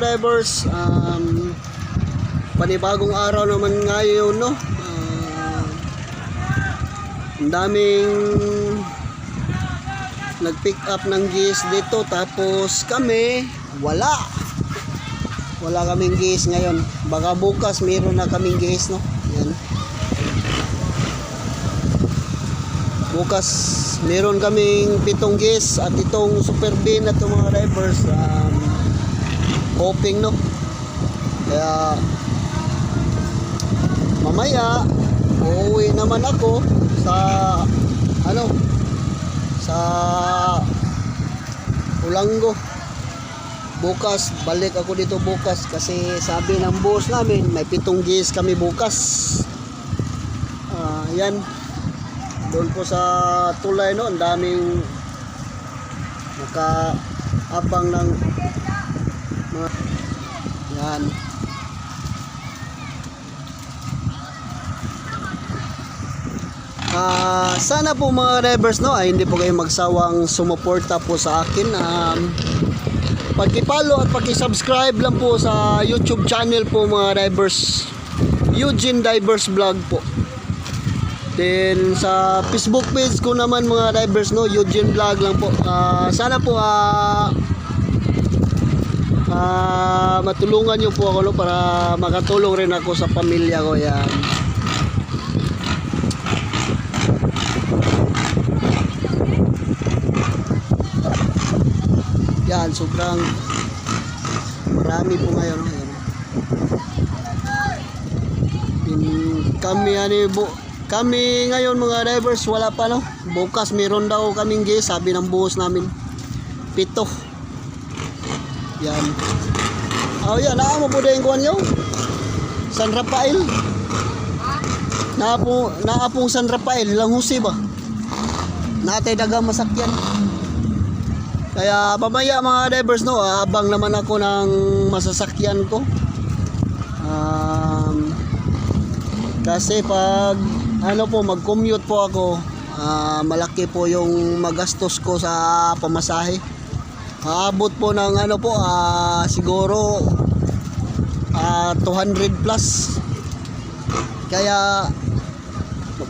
drivers. Um, panibagong araw naman ngayon, no? Ah, ang daming nag-pick up ng gis dito. Tapos kami, wala. Wala kaming gis ngayon. Baka bukas meron na kaming gis, no? Yan. Bukas meron kaming pitong gis at itong super bin at mga drivers um, hoping no? Kaya mamaya uuwi naman ako sa ano? Sa Ulango. Bukas balik ako dito bukas kasi sabi ng boss namin may pitong gis kami bukas. Ah, yan. Doon po sa tulay no, ang daming nakaabang ng mga yan. Ah, sana po mga drivers no ay hindi po kayo magsawang sumuporta po sa akin. Um, pagkipalo at pagki-subscribe lang po sa YouTube channel po mga drivers. Eugene Divers Vlog po. Then sa Facebook page ko naman mga drivers no, Eugene Vlog lang po. Ah, sana po ah ah, matulungan niyo po ako no para makatulong rin ako sa pamilya ko yan. Yan, sobrang marami po ngayon. no? In- kami ano bu kami ngayon mga drivers wala pa no bukas meron daw kaming gas sabi ng boss namin pito yan. Oh yan. Naa mo po din kuan yo San Rafael? Naa po naa pong San Rafael. Lang husi ba? Natay dagang masakyan. Kaya mamaya mga drivers no abang naman ako ng masasakyan ko. Um, kasi pag ano po mag-commute po ako, ah, malaki po yung magastos ko sa pamasahe. Aabot po ng ano po, ah, siguro ah, 200 plus. Kaya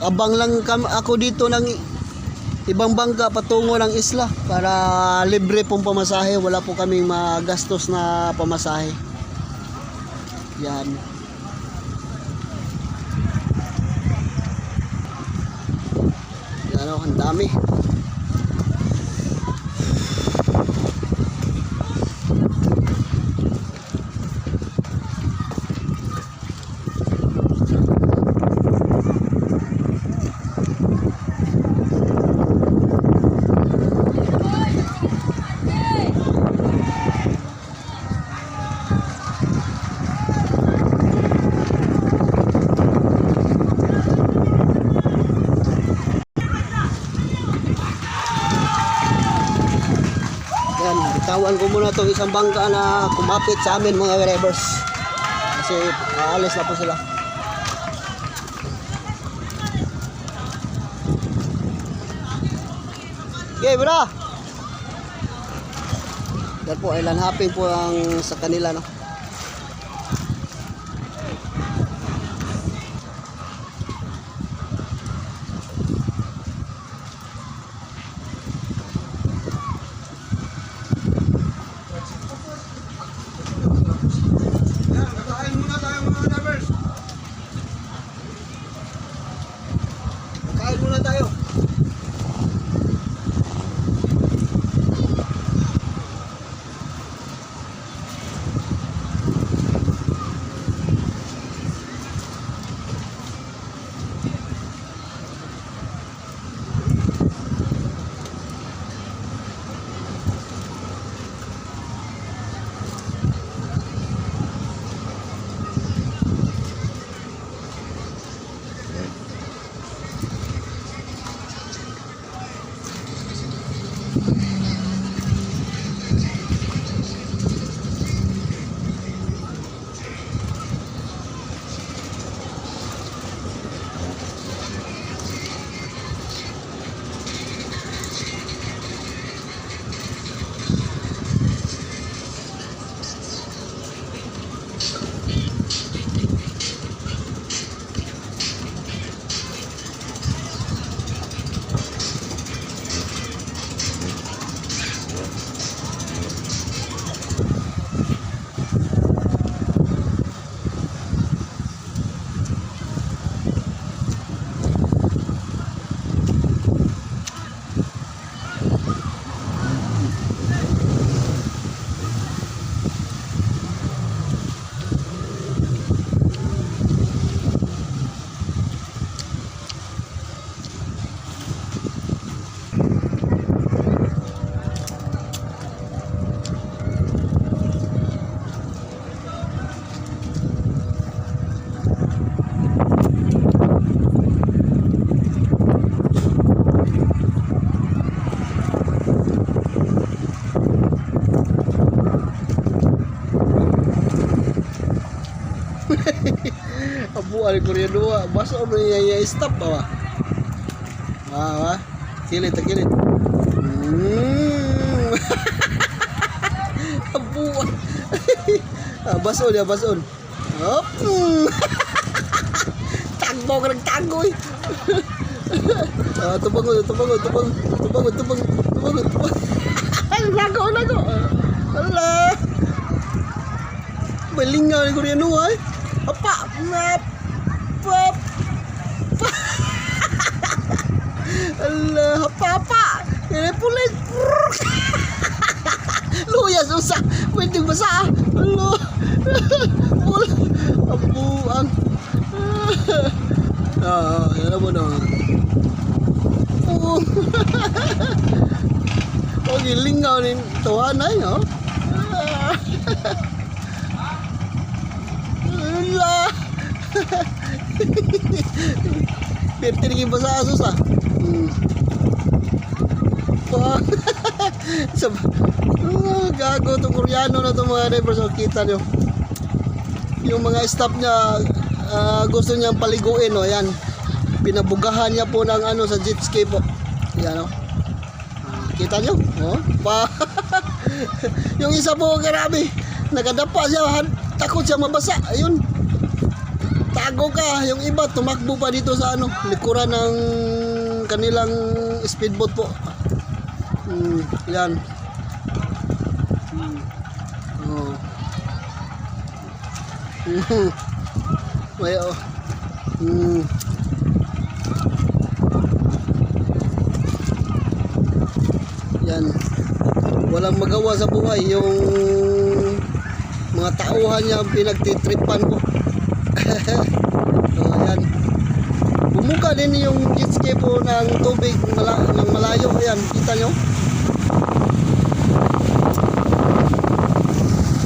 abang lang ako dito ng ibang bangka patungo ng isla para libre pong pamasahe. Wala po kaming magastos na pamasahe. Yan. Yan o, ang dami. Yan, bitawan ko muna itong isang bangka na kumapit sa amin mga drivers. Kasi aalis na po sila. Okay, bro. Yan po, ilan hapin po ang sa kanila, no? Abu, ali Korea dua. Basa mo niya iya stop ba? Ah, ah. Kilit, kilit. Mm. Abu. ah, bason ya, bason. Hop. Tagbo ka nagtago eh. ah, tubang, tubang, tubang, tubang, tubang, tubang, tubang. Ay, lago, lago. Ala. Malingaw ni Koreano ay. Apa? Nap. Pap. Allah, apa apa? Ini pulit. Luya susah. Pwede basa. Allah. Pul. Abuang. Ah, yan mo na. Oh. Oh, gilingaw ni tuwan ay, no? Ala. Pwede naging basa asos ah. Hmm. Wah. Sab ah, gago itong Koreano na itong mga neighbors. So, kita nyo. Yung mga staff niya, ah, gusto niyang paliguin. O, yan. Pinabugahan niya po ng ano sa jet ski po. Yan o. Ah, kita nyo? Oh, pa. yung isa po, grabe. Nakadapa siya. Takot siya mabasa. Ayun. Tago ka. Yung iba, tumakbo pa dito sa ano, likuran ng kanilang speedboat po. Hmm, yan. Hmm. Oh. May oh. Hmm. Yan. Walang magawa sa buhay yung mga tauhan niya ang pinagtitripan ko. so, yan. Bumuka din yung jet ski po ng tubig ng malayo. Ayan, kita nyo?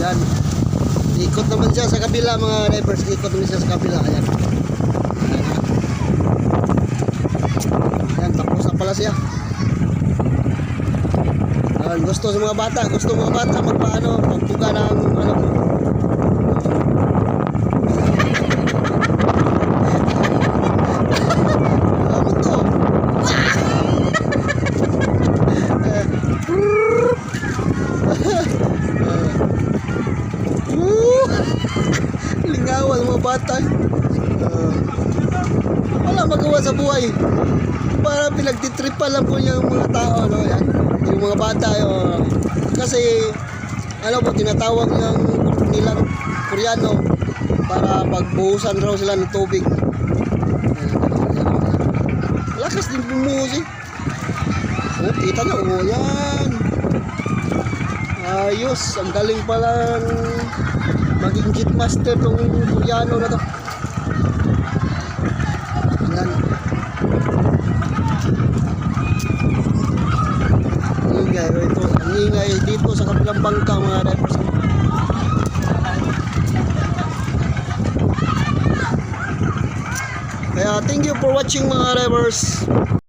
Yan. Ikot naman siya sa kabila mga drivers. Ikot naman siya sa kabila. Ayan. Ayan. Ayan, tapos na pala siya. Ayan, gusto sa mga bata. Gusto mga bata magpaano, magpuga ng Ano to? Lingawan mga bata. Ah, wala magawa sa buhay. Para pinagtitripa lang po yung mga tao. No? Yan. Yung mga bata. oh. kasi ano po, tinatawag ng nilang Koreano para pagbuhusan raw sila ng tubig. Lakas din bumuhos eh. Oh, kita nyo, oh, yan. Ayos, ang galing palang maging jet master tong Koreano na to. Yan. Ingay, ito, ang ingay dito sa kabilang bangka mga drivers. Kaya thank you for watching mga drivers.